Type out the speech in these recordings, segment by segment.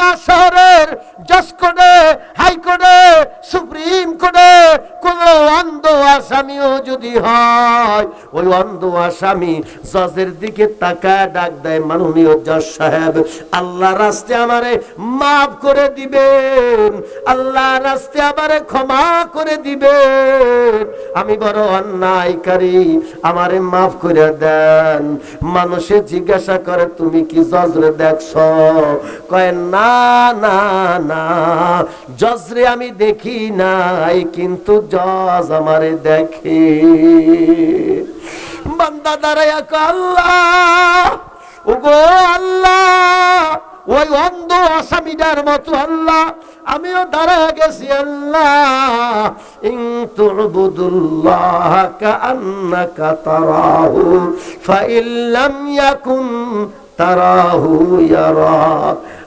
ঢাকা শহরের জসকোর্টে হাইকোর্টে সুপ্রিম কোর্টে কোন অন্ধ আসামিও যদি হয়, ওই অন্ধ আসামি জজের দিকে তাকায় ডাক দেয়, মাননীয় জজ সাহেব আল্লাহ রাস্তে আমারে মাফ করে দিবেন আল্লাহ রাস্তে আমারে ক্ষমা করে দিবেন। আমি বড় অন্যায়কারী, আমারে মাফ করে দেন। মানুষে জিজ্ঞাসা করে, তুমি কি জজরে দেখছ? কয়, না না না জজরে আমি দেখি নাই, কিন্তু জজ আমারে দেখে। বান্দা দাঁড়াইয়া কয়, আল্লাহ। ওগো আল্লাহ ওই অন্ধ আসামিটার মতো আল্লাহ। আমিও দাঁড়া গেছি আল্লাহ। ইন তুবুদুল্লাহ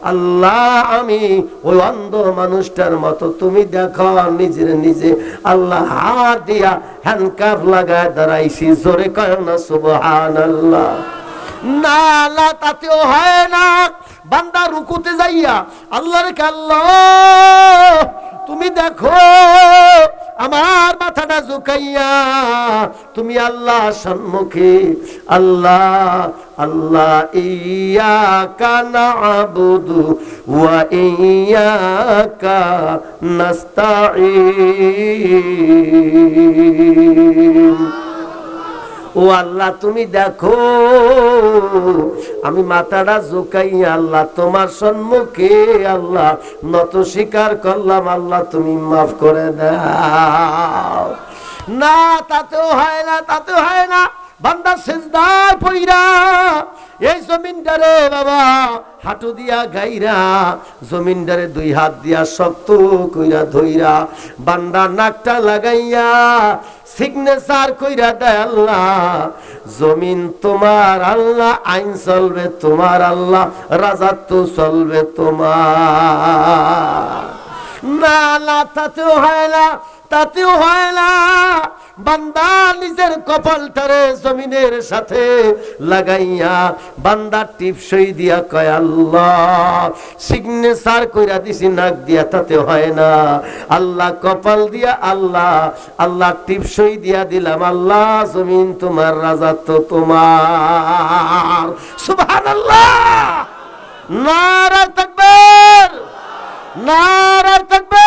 আল্লাহ, আমি ওই অন্ধ মানুষটার মতো, তুমি দেখো, নিজের নিজে আল্লাহ হাত দিয়া হ্যান্ডকাপ লাগায় দাঁড়াইছি। জোরে কয় না, সুবহানাল্লাহ। না না, তাতেও হয় না। বান্দা রুকুতে যাইয়া আল্লাহর কাল্লাহ তুমি দেখো, আমার মাথাটা ঝুঁকাইয়া তুমি আল্লাহ সম্মুখে, আল্লাহ আল্লাহ ইয়া কানা আবুদু ওয়া ইয়াকা নাস্তাঈন। ও আল্লাহ, তুমি দেখো, আমি মাথাটা ঝুঁকাই আল্লাহ, তোমার সম্মুখে আল্লাহ, নত স্বীকার করলাম, আল্লাহ, তুমি মাফ করে দাও। না, তাতেও হয় না, তাতেও হয় না। বান্দা সেজদার পইরা এই জমিনটারে বাবা, হাঁটু দিয়া গাইরা জমিনটারে দুই হাত দিয়া শক্ত কইরা ধইরা বান্দা নাকটা লাগাইয়া সিগনেচার কইরা দেয় আল্লাহ, জমিন তোমার আল্লাহ, আইন চলবে তোমার আল্লাহ, রাজাত্ব চলবে তোমার। না না, তাতেও হয় না, তাতেও হয় না। বান্দা নিজের কপালটারে জমিনের সাথে লাগাইয়া, বান্দা টিপসই দিয়া কয়, আল্লাহ সিগনেচার কইরা দিছি, নাক দিয়া, তাতে হয় না। আল্লাহ কপাল দিয়া, আল্লাহ আল্লাহ টিপসই দিয়া দিলাম। আল্লাহ, জমিন তোমার রাজাত্ব তোমার। সুবহানাল্লাহ! নারায় তাকবীর! নারায় তাকবীর!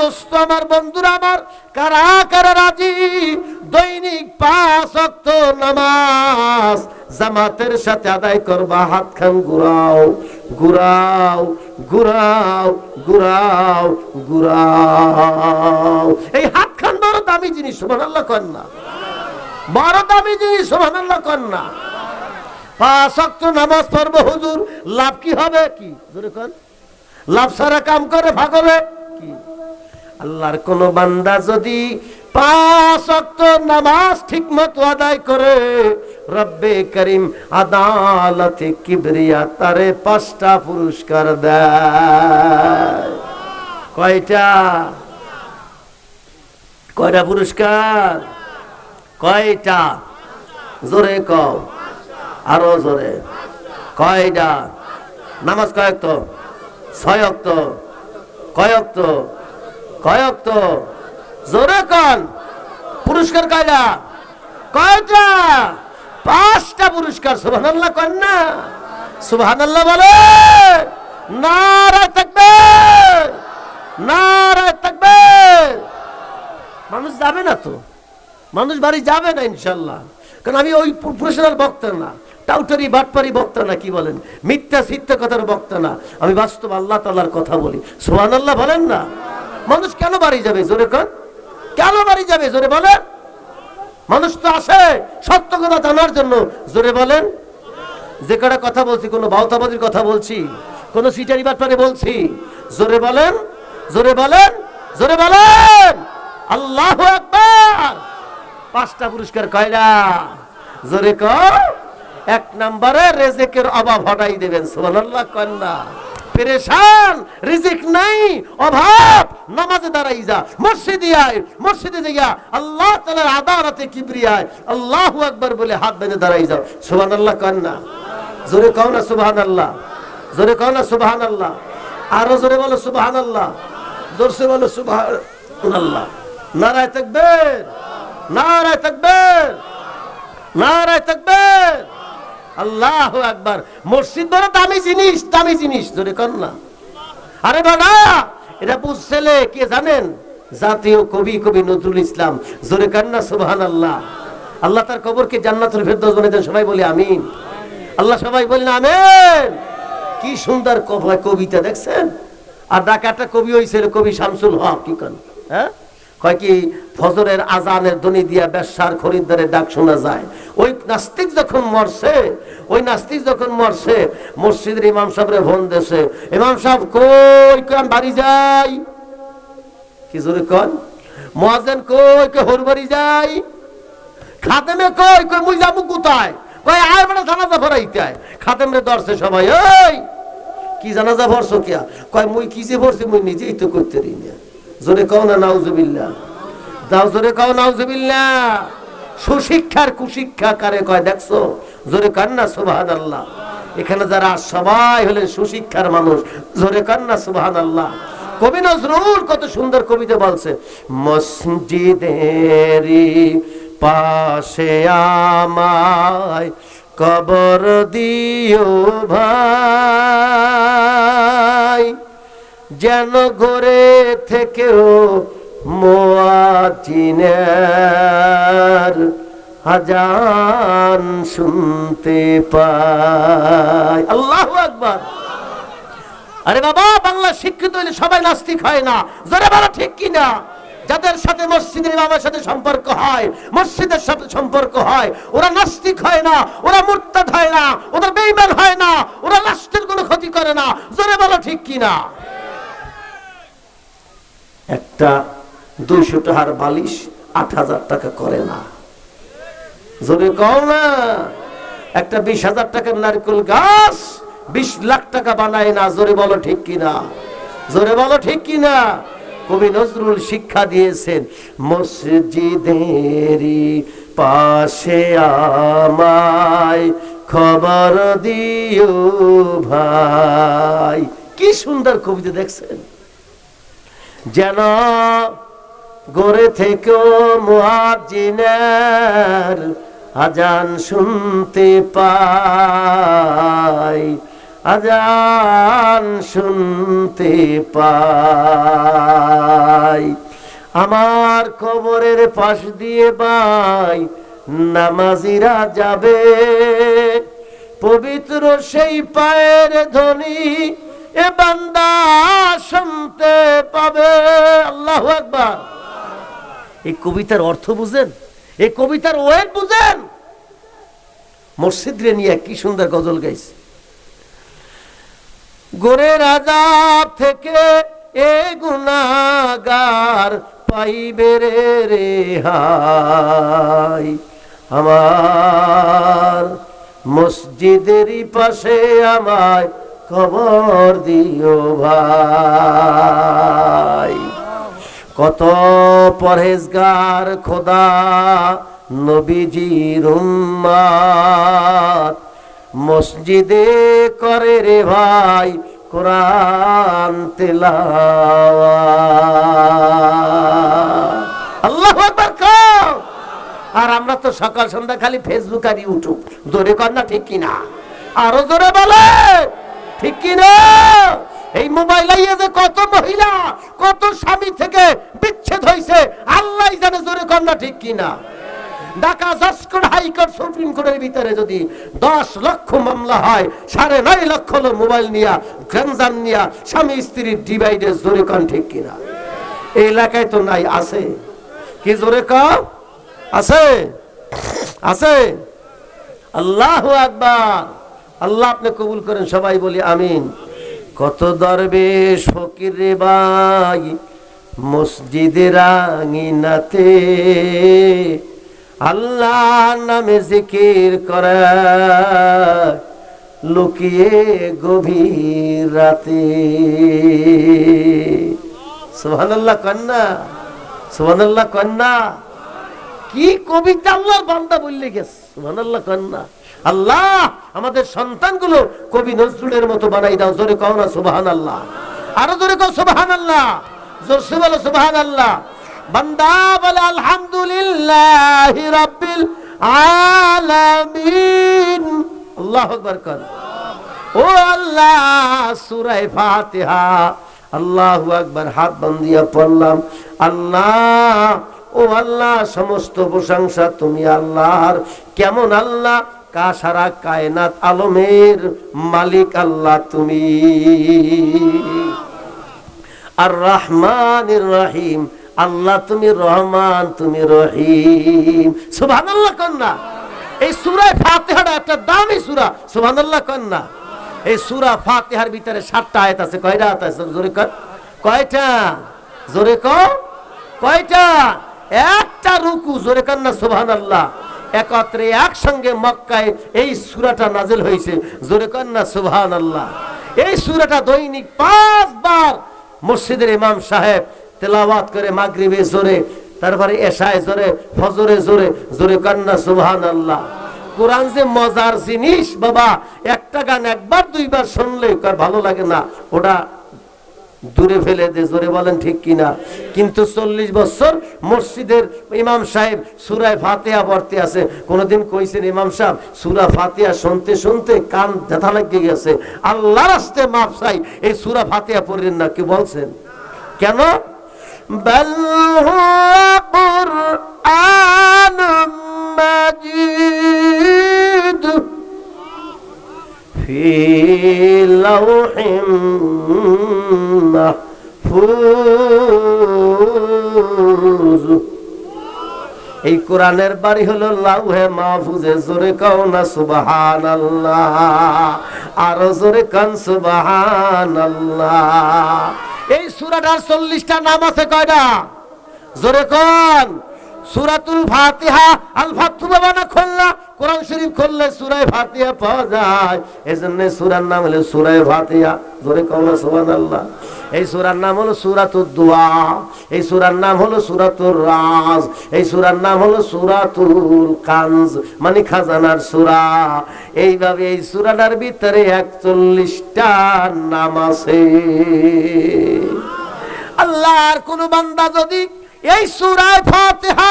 দোস্ত, আমার বন্ধুরা, আমার কারা কারা রাজি? দৈনিক পাঁচ অক্ত নামাজ, জামাতের সাথে আদায় করবা, হাত খান ঘুরাও ঘুরাও ঘুরাও ঘুরাও ঘুরাও। এই হাত খান বড় দামি জিনিস, সুবহানাল্লাহ কর না। বড় দামি জিনিস, সুবহানাল্লাহ কর না। পাঁচ অক্ত নামাজ পড়ব, হুজুর, লাভ কি হবে? কি? লাভ সারা কাম করে ভাগবে কি আল্লাহর কোন বান্দা যদি পাঁচ অক্ত নামাজ ঠিক মতো আদায় করে, রব্বে করিম আদালতে কিবরিয়া তারে পাঁচটা পুরস্কার দেয়। কয়টা? কয়টা পুরস্কার? কয়টা? জোরে কও। আরও জোরে। কয়টা? নামাজ কয়েক তো ছয় অক্ত কয়ক তো কয়ক তো? জোরে কন। পুরস্কার কয়টা কয়টা? পাঁচটা পুরস্কার, সুবহানাল্লাহ কন না। সুবহানাল্লাহ বলে, নারায় থাকবে। নারায় থাকবে। মানুষ যাবে না তো। মানুষ বাড়ি যাবে না ইনশাল্লাহ কারণ আমি ওই প্রফেশনাল বক্তা না। টাউটারি, বাটপারি বক্তা না, কি বলেন? মিথ্যা সিদ্ধা কথার বক্তা না। আমি বাস্তব আল্লাহ তাল্লার কথা বলি। সোহান আল্লাহ বলেন না? মানুষ কেন বাড়ি যাবে? জোরে কন। কেন বাড়ি যাবে? জোরে বলেন। মানুষ তো আসে সত্য কথা জানার জন্য। জোরে বলেন। যে কটা কথা বলছি, কোনো বাউতাবাদির কথা বলছি, কোনো সিটারি বাটপারে বলছি, জোরে বলেন। জোরে বলেন। জোরে বলেন। আল্লাহ একবার পাঁচটা পুরস্কার কয়টা? জোরে কর এক নম্বরে রেজেকের অভাব হটাই দেবেন। সুবহানাল্লাহ কন্যা পেরেশান, রিজিক নাই, অভাব। নামাজে দাঁড়াই যা, মসজিদে আয়, মসজিদে যাইয়া আল্লাহ তাআলার আদালতে কিবরিয়ায়, আল্লাহু আকবার বলে হাত বেঁধে দাঁড়াই যাও। সুবহানাল্লাহ কন্যা জোরে কও না সুবহানাল্লাহ। জোরে কও না সুবাহান আল্লাহ আরও জোরে বলো সুবাহান আল্লাহ জোরসে বলো সুবাহান আল্লাহ নারায় থাকবেন নারায় থাকবেন নারায় থাকবেন আল্লাহ একবার মসজিদ বড় দামি জিনিস দামি জিনিস, জোরে কর না। আরে বাবা এটা বুঝছেলে কে জানেন? জাতীয় কবি কবি নজরুল ইসলাম। জোরে কান্না সুবহান আল্লাহ আল্লাহ তার কবরকে জান্নাতুল ফেরদৌস বানিয়ে দেন, সবাই বলি আমিন। আল্লাহ সবাই বলেন আমিন। কি সুন্দর কব- কবিতা দেখছেন? আর ডাকা একটা কবি হয়েছিল কবি শামসুল হক, কি কন? হ্যাঁ? কয় কি, ফজরের আজানের ধ্বনি দিয়া ব্যবসার খরিদ্দারের ডাক শোনা যায়। ওই নাস্তিক যখন মরছে, ওই নাস্তিক যখন মরছে, মসজিদের ইমাম সাহেবরে ফোন দেশে ইমাম সাহেব কই আমি বাড়ি যাই। কি জোরে কন? মহাজেন কই কে হর বাড়ি যাই। খাতেমে কই কই, মুই যাব কোথায়? কই, আয় বড় জানাজা ভরাইতে আয়। খাতেমরে দর্শে সবাই ওই কি জানা জানাজা ভরছো কিয়া? কয়, মুই কি যে ভরছি, মুই নিজেই তো করতে রি না। জোরে কও না, নাউজুবিল্লাহ। দাও জোরে কও, নাউজুবিল্লাহ। সুশিক্ষার কুশিক্ষা কারে কয়, দেখছ? জোরে কান না, সুবহানাল্লাহ। এখানে যারা সবাই হলেন সুশিক্ষার মানুষ, জোরে কান না, সুবহানাল্লাহ। কবি নজরুল কত সুন্দর কবিতা বলছে, মসজিদেরি পাশে আমায় কবর দিও ভাই। যেন ঘরে থেকেও মোয়াজিনের হাজান শুনতে পাই আল্লাহ আকবার। আরে বাবা, বাংলা শিক্ষিত হইলে সবাই নাস্তিক হয় না। জোরে বলো ঠিক কিনা? যাদের সাথে মসজিদের ইমামের সাথে সম্পর্ক হয়, মসজিদের সাথে সম্পর্ক হয়, ওরা নাস্তিক হয় না, ওরা মুরতাদ হয় না ওরা বেঈমান হয় না, ওরা রাষ্ট্রের কোনো ক্ষতি করে না। জোরে বলো ঠিক কিনা? একটা দুইশো টাকার বালিশ আট হাজার টাকা করে না। জোরে কও না, একটা বিশ হাজার টাকার নারকেল গাছ বিশ লাখ টাকা বানায় না, জোরে বলো ঠিক কিনা? জোরে বলো ঠিক কিনা? কবি নজরুল শিক্ষা দিয়েছেন মসজিদেরই পাশে আমায় খবর দিও ভাই। কি সুন্দর কবিতা দেখছেন। যেন গড়ে থেকেও মুয়াজ্জিনের আজান শুনতে পাই, আজান শুনতে পাই। আমার কবরের পাশ দিয়ে বাই নামাজিরা যাবে, পবিত্র সেই পায়ের ধ্বনি এ বান্দা শুনতে পাবে। আল্লাহ একবার এই কবিতার অর্থ বুঝেন? এই কবিতার ওয়েট বুঝেন? মসজিদ রে নিয়ে কি সুন্দর গজল গাইছে। গোরে রাজা থেকে এ গুনাগার পাইবে রে রেহাই। আমার মসজিদেরই পাশে আমায় খবর দিও ভাই। কত পরহেজগার খোদা নবীজির উম্মাত মসজিদে করে রে ভাই কোরআন আল্লাহু আর আমরা তো সকাল সন্ধ্যা খালি ফেসবুক আর ইউটিউব জোরে কর না ঠিক কিনা? আরও জোরে বলে। ঠিক কিনা? এই মোবাইল আইয়ে যে কত মহিলা, কত স্বামী থেকে বিচ্ছেদ হয়েছে আল্লাহ জানে জোরে কর না ঠিক কিনা? ঢাকা জসকোট হাইকোর্ট, সুপ্রিম কোর্টের ভিতরে যদি দশ লক্ষ মামলা হয়, সাড়ে নয় লক্ষ হলো মোবাইল নিয়া গঞ্জাম নিয়া, স্বামী স্ত্রীর ডিভাইডে জোরে কন ঠিক কিনা? এই এলাকায় তো নাই, আছে। কি জোরে কম আছে। আছে। আল্লাহ আকবার। আল্লাহ আপনি কবুল করেন, সবাই বলি আমিন। কত দরবেশ ফকির রে ভাই মসজিদের রাঙিনাতে। আল্লাহ নামে জিকির করে, লুকিয়ে গভীর রাতে। সুবহানাল্লাহ, কন্যা। সুবহানাল্লাহ, কন্যা। কি কবিতা আল্লাহর বান্দা বললে গেছে। সুবহানাল্লাহ, কন্যা। আল্লাহ, আমাদের সন্তানগুলো কবি নজরুলের মতো বানাই দাও। জোরে কও না সুবাহান আল্লাহ আরও জোরে কও সুবাহান আল্লাহ জোরসে বলো সুবাহান আল্লাহ বান্দা বলে, আলহামদুলিল্লাহ রাব্বিল আলামিন। আল্লাহ আকবার কর। ও আল্লাহ, সূরায়ে ফাতিহা। আল্লাহু আকবার, হাত বান্দিয়া পড়লাম। আল্লাহ, ও আল্লাহ, সমস্ত প্রশংসা তুমি আল্লাহর। কেমন আল্লাহ? কাসারা কায়নাত আলমের মালিক আল্লাহ তুমি। আর রহমান রাহিম, আল্লাহ তুমি রহমান, তুমি রহিম। সুবহানাল্লাহ কন্যা এই সূরায় ফাতিহাটা একটা দামি সূরা, সুবহানাল্লাহ কন্যা এই সূরা ফাতিহার ভিতরে সাতটা আয়াত আছে। কয়টা আয়াত জোরে কর। কয়টা? জোরে কর। কয়টা? একটা রুকু, জোরে কর না, সুবহানাল্লাহ। একত্রে একসঙ্গে মক্কায় এই সূরাটা নাজিল হয়েছে। জোরে কন্যা না, সুবহানাল্লাহ। এই সূরাটা দৈনিক পাঁচবার মসজিদের ইমাম সাহেব তেলাওয়াত করে মাগরিবে জোরে, তারপরে এশায় জোরে, ফজরে জোরে জোরে কন্যা সুবহান আল্লাহ কোরআন যে মজার জিনিস, বাবা, একটা গান একবার দুইবার শুনলে ভালো লাগে না? ওটা দূরে ফেলে দে, জোরে বলেন ঠিক কিনা। কিন্তু চল্লিশ বছর মসজিদের ইমাম সাহেব সুরায় ফাতেয়া পড়তে আছে। কোনোদিন কইছেন, ইমাম সাহেব, সুরা ফাতেহা শুনতে শুনতে কান ব্যথা লাগিয়ে গেছে। আল্লাহ রাস্তে মাপ সাই এই সুরা ফাতেয়া পড়লেন না। কি বলছেন? কেন? আন মাজিদ في لوح محفوظ এই কোরআনের বাড়ি হলো লাউহে মাহফুজে জোরে কাও না সুবাহান আল্লাহ আরো জোরে কান সুবাহান আল্লাহ এই সুরাটার চল্লিশটা নাম আছে কয়টা জোরে কন সুরাতুল ফাতিহা আল ফাতহু বাবা না খুললা কোরআন শরীফ খুললে সূরায়ে ফাতিহা পাওয়া যায়। এজন্য সূরার নাম হলো সূরায়ে ফাতিহা। জোরে কও না, সুবহানাল্লাহ। এই সূরার নাম হলো সূরাতুদ দুআ এই সূরার নাম হলো সূরাতুর রাজ। এই সূরার নাম হলো সূরাতুল কানজ মানে খাজানার সূরা। এইভাবে এই সূরাটার ভিতরে 41টা নাম আছে। আল্লাহর কোন বান্দা যদি এই সূরায় ফাতিহা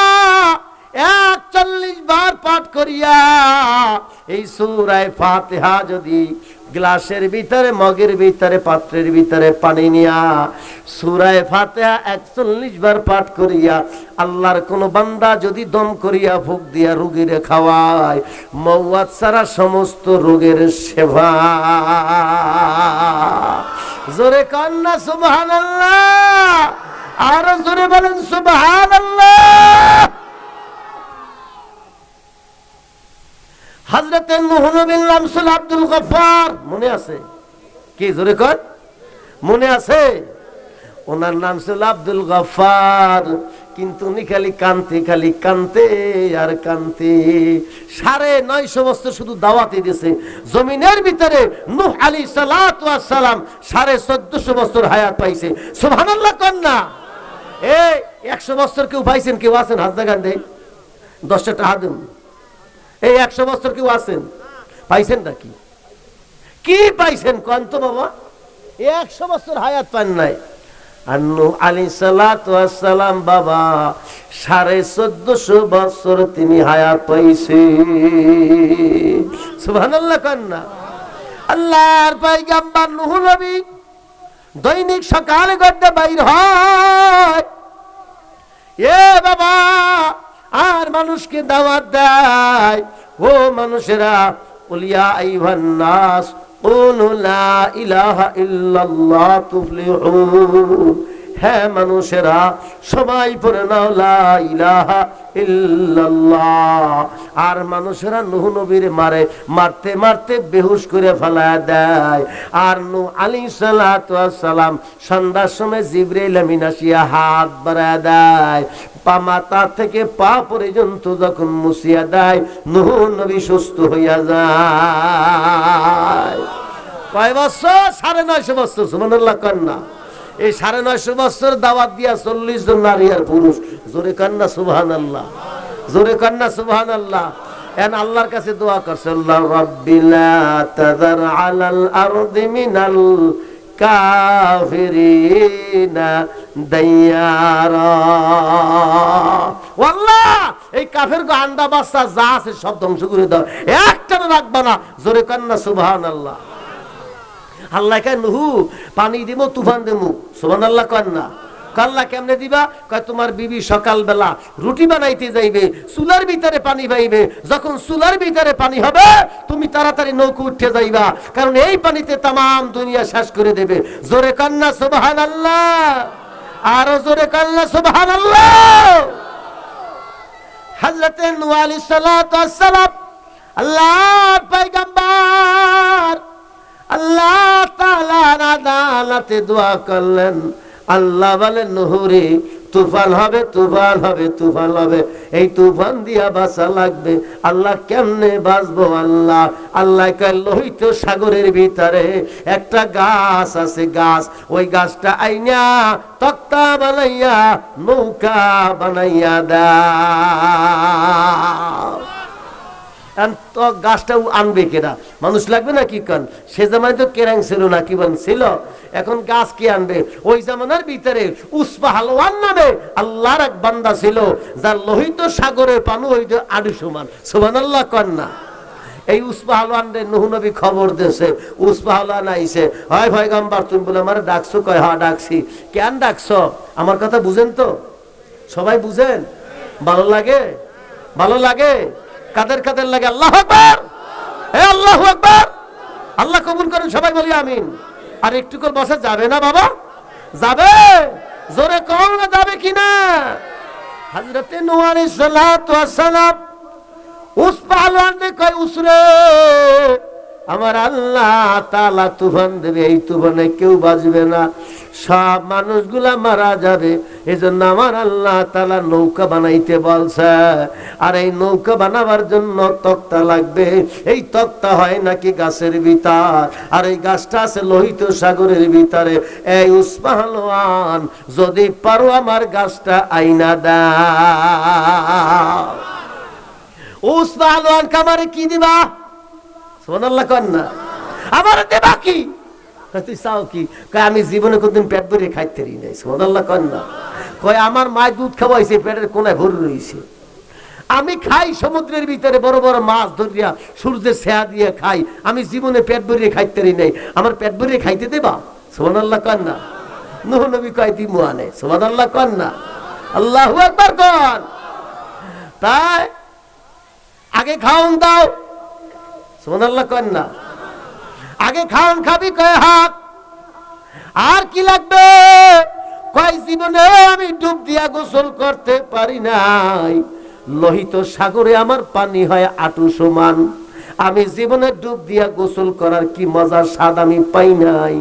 করিয়া, এই সুরায় ফাতেহা যদি গ্লাসের ভিতরে, মগের ভিতরে, পাত্রের ভিতরে পানি নিয়া সুরায় ফাতেহা একচল্লিশ বার পাঠ করিয়া আল্লাহর কোন বান্দা যদি দম করিয়া ফুক দিয়া রুগীরে খাওয়ায় মৌয়াত ছাড়া সমস্ত রোগের সেবা। জোরে কান্না সুবহানাল্লাহ। আর জোরে বলেন, সুবহানাল্লাহ। হযরতে মনে আছে? কি মনে আছে? ওনার নাম আব্দুল কিন্তু খালি খালি কান্তে আর সাড়ে শুধু দাওয়াতে দিয়েছে। জমিনের ভিতরে নূহ আলী সালাম সাড়ে চোদ্দশো বছর হায়াত পাইছে। সুবহানাল্লাহ কন্যা এই, একশো বছর কেউ পাইছেন, কেউ আছেন হাত দেখান দশটা টাকা এই একশো বছর কেউ আছেন? পাইছেন নাকি? কি পাইছেন কন্ত বাবা? একশো বছর হায়াত পান নাই। আন্নু আলী সালাম বাবা, সাড়ে চোদ্দশো বছর তিনি হায়াত পাইছে। সুবহানাল্লাহ কন্যা আল্লাহর পাইগাম্বার নুহু নবী দৈনিক সকালে গড্ডে বাইর হয়। এ বাবা আর মানুষকে দাওয়াত দেয় ও মানুষেরা বলিয়া আইভান নাস قولوا لا إله إلا الله تفلحون হ্যাঁ মানুষেরা, সবাই পড়ে নাও আর মানুষেরা নুহ নবীর মারে, মারতে মারতে বেহুশ করে ফেলা দেয়। আর নু আলী সালাম সন্ধ্যার সময় জিব্রাইল আমিন আসিয়া হাত বাড়ায় দেয়। পা মাথা থেকে পা পর্যন্ত যখন মুছিয়া দেয়, নুহ নবী সুস্থ হইয়া যায়। কয় বছর? সাড়ে নয়শো বছর সুমানুল্লাহ কন্যা এই সাড়ে নয়শো বছর দাওয়াত দিয়া চল্লিশ জন নারী আর পুরুষ। জোরে কান্না সুবহান আল্লাহ জোরে কান্না সুবহান আল্লাহ এন আল্লাহর কাছে দোয়া করছে, আল্লাহ রাব্বিলা তাযার আলাল আরদি মিনাল কাফিরিনা দাইয়ারা। আল্লাহ এই কাফের গো আন্ডা বাচ্চা যা আছে সব ধ্বংস করে দাও। একটা রাখবা না জোরে কান্না, সুবহানাল্লাহ। আল্লাহ কে নুহু, পানি দিব তুফান দেবো সুবান আল্লাহ কন না কাল্লা কেমনে দিবা? কয়, তোমার বিবি সকালবেলা রুটি বানাইতে যাইবে, চুলার ভিতরে পানি পাইবে যখন চুলার ভিতরে পানি হবে, তুমি তাড়াতাড়ি নৌকো উঠে যাইবা, কারণ এই পানিতে তামাম দুনিয়া শেষ করে দেবে। জোরে কান্না সুবাহান আল্লাহ আরও জোরে কান্না সুবাহান আল্লাহ হজরতে আলাইহিস সালাতু আল্লাহর পয়গম্বর আল্লাহ আদালতে দোয়া করলেন। আল্লাহ বলেন, নহরে, তুফান হবে তুফান হবে তুফান হবে। এই তুফান দিয়া বাঁচা লাগবে। আল্লাহ কেমনে বাঁচবো আল্লাহ? আল্লাহ লোহিত সাগরের ভিতরে একটা গাছ আছে, গাছ। ওই গাছটা আইনা তক্তা বানাইয়া, নৌকা বানাইয়া দাও। এখন তো গাছটাও আনবে কেনা? মানুষ লাগবে না কি কন? সে জামায় তো কেরাং ছিল না কি বল ছিল? এখন গাছ কে আনবে? ওই জামানার ভিতরে উসপা হালওয়ান নামে আল্লাহর এক বান্দা ছিল, যার লোহিত সাগরের পানু ওই যে আড়ু সমান। সমান আল্লাহ কন না। এই উসপা হালওয়ান রে নবী খবর দেছে উসপা হালওয়ান আইছে, হয় ভাই গাম্বার তুমি বলে আমার ডাকছো কয়? হ্যাঁ ডাকছি। কেন ডাকছো? আমার কথা বুঝেন তো? সবাই বুঝেন? ভালো লাগে? ভালো লাগে? কাদের কাদের লাগে? আল্লাহ আকবার! হে আল্লাহ আকবার! আল্লাহ কবুল করেন, সবাই বলি আমিন। আর একটু করে বসে, যাবে না বাবা? যাবে! জোরে কম না, যাবে কিনা সালাতু ওয়াস সালাম উস রে কয়, উসরে, আমার আল্লাহ তাআলা তুফান দেবে, এই তুফানে কেউ বাঁচবে না। সব মানুষগুলা মারা যাবে। এজন্য আমার আল্লাহ তালা নৌকা বানাইতে বলছে। আর এই নৌকা বানাবার জন্য তক্তা লাগবে। এই তক্তা হয় নাকি গাছের ভিতর? আর এই গাছটা আছে লোহিত সাগরের ভিতরে। এই উসমাহান, যদি পারো আমার গাছটা আইনা উসমান কামারে কি দিবা? সোনাল্লাহ কন না। আমার দেবা কি? কয় চাও কি? কয়, আমি জীবনে কোনদিন পেট ভরে খাইতে রি নাই। সোনাল্লাহ কন না। কয়, আমার মায় দুধ খাওয়াইছে, পেটের কোনায় ভরে রয়েছে আমি খাই সমুদ্রের ভিতরে বড় বড় মাছ ধরিয়া, সূর্যের ছেয়া দিয়ে খাই। আমি জীবনে পেট ভরিয়ে খাইতে রি নাই। আমার পেট ভরিয়ে খাইতে দেবা? সোনাল্লাহ কন না। নুহ নবী কয়, দিমু আনে। সোনাল্লাহ কন না। আল্লাহু আকবার কন। তাই, আগে খাওন দাও। সোনাল্লাহ কন না। আগে খাওন খাবি কয় হাত। আর কি লাগবে? কয় জীবনে আমি ডুব দিয়া গোসল করতে পারি নাই। লোহিত সাগরে আমার পানি হয় আটু সমান। আমি জীবনে ডুব দিয়া গোসল করার কি মজার স্বাদ আমি পাই নাই।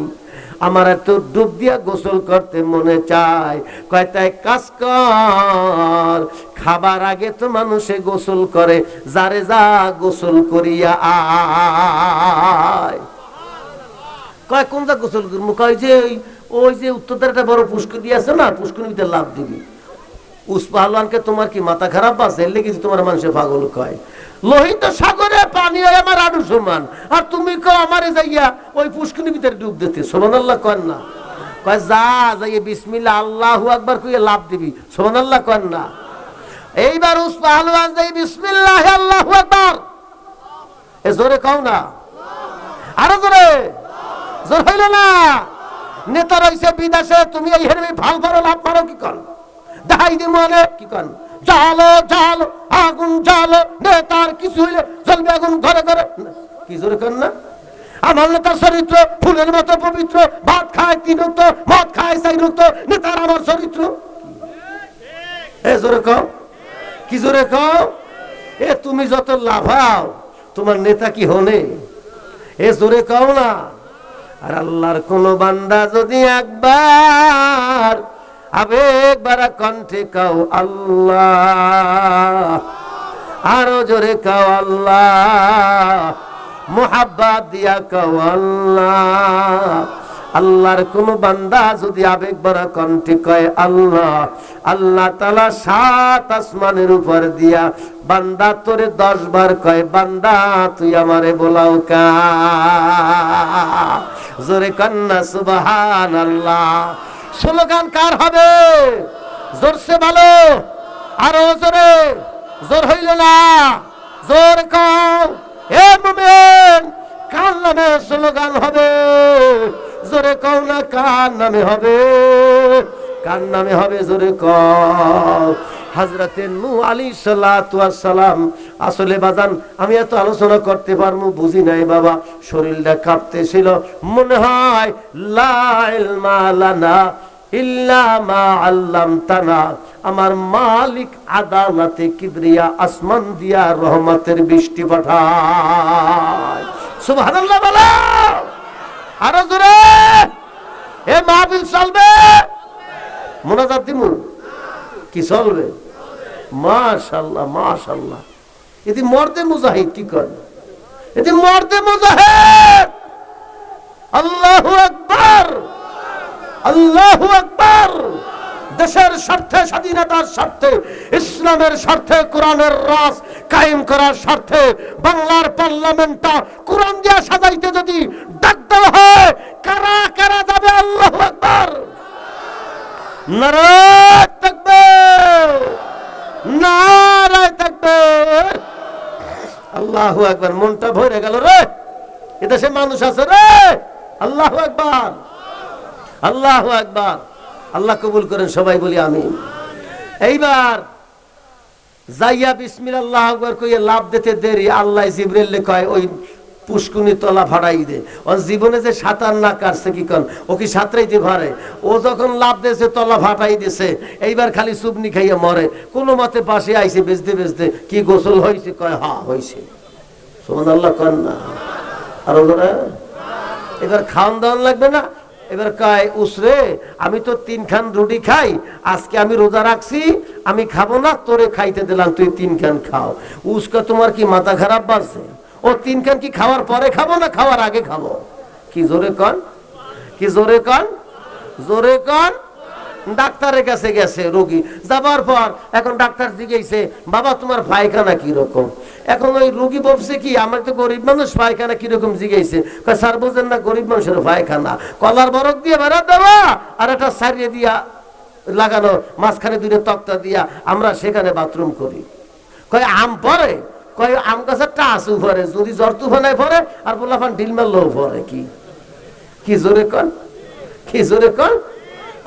আমার এত ডুব দিয়া গোসল করতে মনে চায়। কয়, তাই কাজ কর। খাবার আগে তো মানুষে গোসল করে, যারে যা গোসল করিয়া আয়। কয়, কোন যা গোসল করব? কয় যে ওই ওই যে উত্তরদের একটা বড় পুষ্করি আছে না পুষ্করিতে লাভ দিবি। উসপাহলানকে তোমার কি মাথা খারাপ আছে? এর লেগে তোমার মানুষে পাগল কয়। লোহিত সাগরে পানি হয় আমার আরও সমান আর তুমি কো আমারে যাইয়া ওই পুষ্করির ভিতরে ডুব দিতে। সোমান আল্লাহ কন না। কয়, যা, যাইয়ে বিসমিল্লাহ, আল্লাহু আকবার কইয়ে লাভ দিবি। সোমান আল্লাহ কন না। এইবার উসপাহলান যাই বিসমিল্লাহ, আল্লাহু আকবার। এ জোরে কও না। আরও জোরে। জোর হইল না। নেতা রইছে বিদেশে, তুমি এই হেরবি ভালো পারো লাভ পারো কি কর? দেখাই দি মনে কি কর? জালো জালো, আগুন, জালো নেতার কিছু হইলে জ্বলবে আগুন ঘরে ঘরে। কি জোরে কর না? আমার নেতার চরিত্র ফুলের মতো পবিত্র, ভাত খায় তিন তো মদ খায় চাই তো নেতার আমার চরিত্র এ জোরে কও। কি জোরে কও? এ তুমি যত লাভাও, তোমার নেতা কি হনে? এ জোরে কও না। আর আল্লাহর কোন বান্দা যদি একবার আবেগ বারা কণ্ঠে কাও আল্লাহ, আরও জোরে কাও আল্লাহ, মোহাব্বাত দিয়া কাও আল্লাহ। আল্লাহর কোন বান্দা যদি আবেগ বড় কণ্ঠে কয় আল্লাহ আল্লাহ তালা সাত আসমানের উপর দিয়া বান্দা তোরে দশ বার কয়, বান্দা তুই আমারে বলাও কা। জোরে কন্যা সুবাহান আল্লাহ স্লোগান কার হবে? জোরসে ভালো আরও জোরে। জোর হইল না। জোর কম কার নামে স্লোগান হবে? জোরে কও না কার নামে হবে? কার নামে হবে জোরে কও? হাজরাতে নু আলী সালাম আসলে বাজান, আমি এত আলোচনা করতে পারব বুঝি নাই বাবা। শরীরটা কাঁপতেছিল। মনে হয়, লাইল মালানা আমার মালিক আদালতে কিবরিয়া আসমান দিয়া রহমতের বৃষ্টি পাঠায়। সুবহানাল্লাহ আরও জোরে। এ মাহফিল চলবে। মোনাজাত দিমু? কি চলবে? মাশাল্লাহ মাশাল্লাহ। মুজাহিদ কি মুজাহিদ! আকবার! আকবার! দেশের স্বার্থে, স্বাধীনতার স্বার্থে, ইসলামের স্বার্থে, কোরআনের রাস কায়েম করার স্বার্থে, বাংলার পার্লামেন্টটা কোরআন দিয়া সাজাইতে যদি ডাক হয়, কারা কারা যাবে আল্লাহু নারায় থাকবে নারায় থাকবে আল্লাহু আকবার, মনটা ভরে গেল রে। এদেশে মানুষ আছে রে। আল্লাহু আকবার। আল্লাহু আকবার। আল্লাহ কবুল করেন, সবাই বলি আমি এইবার যাইয়া বিসমিল আল্লাহ আকবার কইয়ে লাভ দিতে দেরি, আল্লাহ জিবরিল কয়, ওই পুষ্কুনি তলা ফাড়াই দে। ও জীবনে যে সাঁতার না কাটছে কি কন? ও কি সাঁতরাইতে পারে ও যখন লাভ দিয়েছে, তলা ফাটাই দিছে এইবার খালি সুবনি খাইয়া মরে। কোনো মতে পাশে আইছে, বেচতে বেচতে। কি গোসল হয়েছে কয়, হা হয়েছে সোমান আল্লাহ কন না। আর ওরা এবার খাওয়ান দাওয়ান লাগবে না? এবার কয় উসরে আমি তো তিন খান রুটি খাই। আজকে আমি রোজা রাখছি, আমি খাব না, তোরে খাইতে দিলাম, তুই তিন খান খাও উসকা তোমার কি মাথা খারাপ বাড়ছে? ও তিন খান কি খাওয়ার পরে খাব না খাওয়ার আগে খাব? কি জোরে কন? কি জোরে কন? জোরে কন? ডাক্তারের কাছে গেছে রোগী। যাবার পর এখন ডাক্তার জিজ্ঞেসে, বাবা, তোমার পায়খানা কি রকম এখন ওই রোগী বলছে কি, আমার তো গরিব মানুষ পায়খানা কীরকম? জিজ্ঞেসে স্যার, বোঝেন না, গরিব মানুষের পায়খানা। কলার বরফ দিয়ে বেড়া দেওয়া আর একটা সারিয়ে দিয়া লাগানো মাঝখানে দুটো তক্তা দিয়া আমরা সেখানে বাথরুম করি। কয়, আম পরে কয়, আম গাছের টাসু পরে যদি জ্বর তুফানায় পরে আর বললাম ডিল মারলেও পরে কি? কি জোরে কন? কি জোরে কন?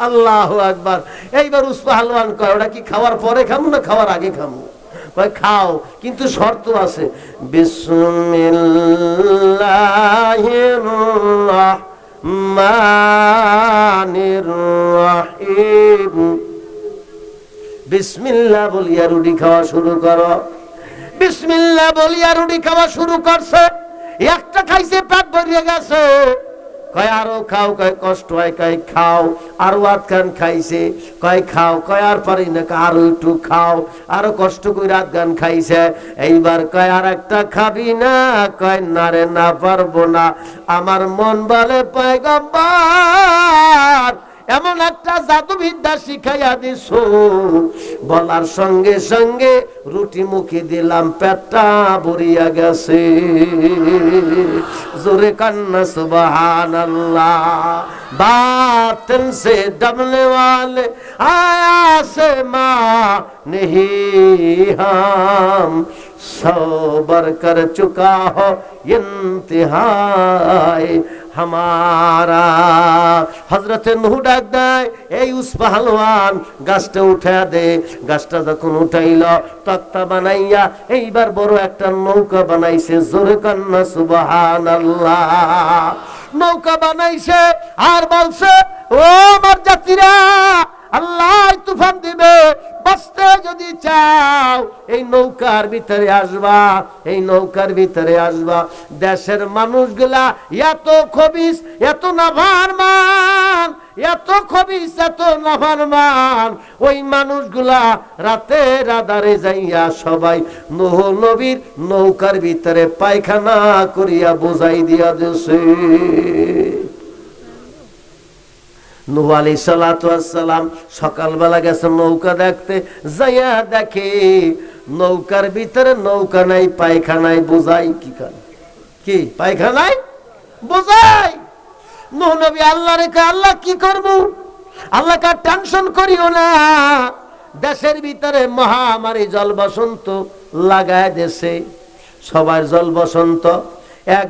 আল্লাহ আকবার। এইবার উসপা হালওয়ান কয়, ওটা কি খাওয়ার পরে খামু না খাওয়ার আগে খামু? কয়, খাও, কিন্তু শর্ত আছে। বিসমিল্লাহ বলিয়া রুটি খাওয়া শুরু করো। বিসমিল্লাহ বলিয়া রুটি খাওয়া শুরু করছে। একটা খাইছে, পেট ভরিয়ে গেছে। কয়, আরও খাও। কয়, কষ্ট হয়। কয়, খাও। আরও খাইছে। কয়, খাও। কয়, আর পারি না। আরও একটু খাও। আরও কষ্ট করে খাইছে। এইবার কয় আর একটা খাবি না? কয়, না রে, না পারব না। আমার মন বলে, পায়গম্বর এমন একটা জাদুবিদ্যা শিখাইয়া দিস বলার সঙ্গে সঙ্গে রুটি মুখে দিলাম পেটটা ভরিয়া গেছে জোরে কান্না সুবহান আল্লাহ बातन से डबने वाले आया से माँ नहीं हम सबर कर चुका हो इंतहाय হামারা। হজরতে নুহু ডাক দেয়, এই উসবা হালওয়ান গাছটা উঠা দে। গাছটা যখন উঠাইল, তক্তা বানাইয়া এইবার বড় একটা নৌকা বানাইছে। জোরে কান্না সুবাহান আল্লাহ নৌকা বানাইছে আর বলছে, ও আমার জাতিরা আল্লাহ তুফান দিবে। বাঁচতে যদি চাও, এই নৌকার ভিতরে আসবা, এই নৌকার ভিতরে আসবা। দেশের মানুষগুলা এত খবিস, এত নাভার মান এত খবিস, এত নাভার মান ওই মানুষগুলা রাতে রাদারে যাইয়া সবাই নহ নবীর নৌকার ভিতরে পায়খানা করিয়া বোঝাই দিয়া দেছে। নুহ আলী সালাম সকালবেলা গেছে নৌকা দেখতে, যাইয়া দেখে নৌকার ভিতরে নৌকা নাই পায়খানায় বোঝাই কি কান কি পায়খানায় বোঝাই! নুহ নবী আল্লাহ রেখে আল্লাহ কি করব? আল্লাহ কার টেনশন করিও না। দেশের ভিতরে মহামারী জল বসন্ত লাগায় দেশে। সবার জল বসন্ত এক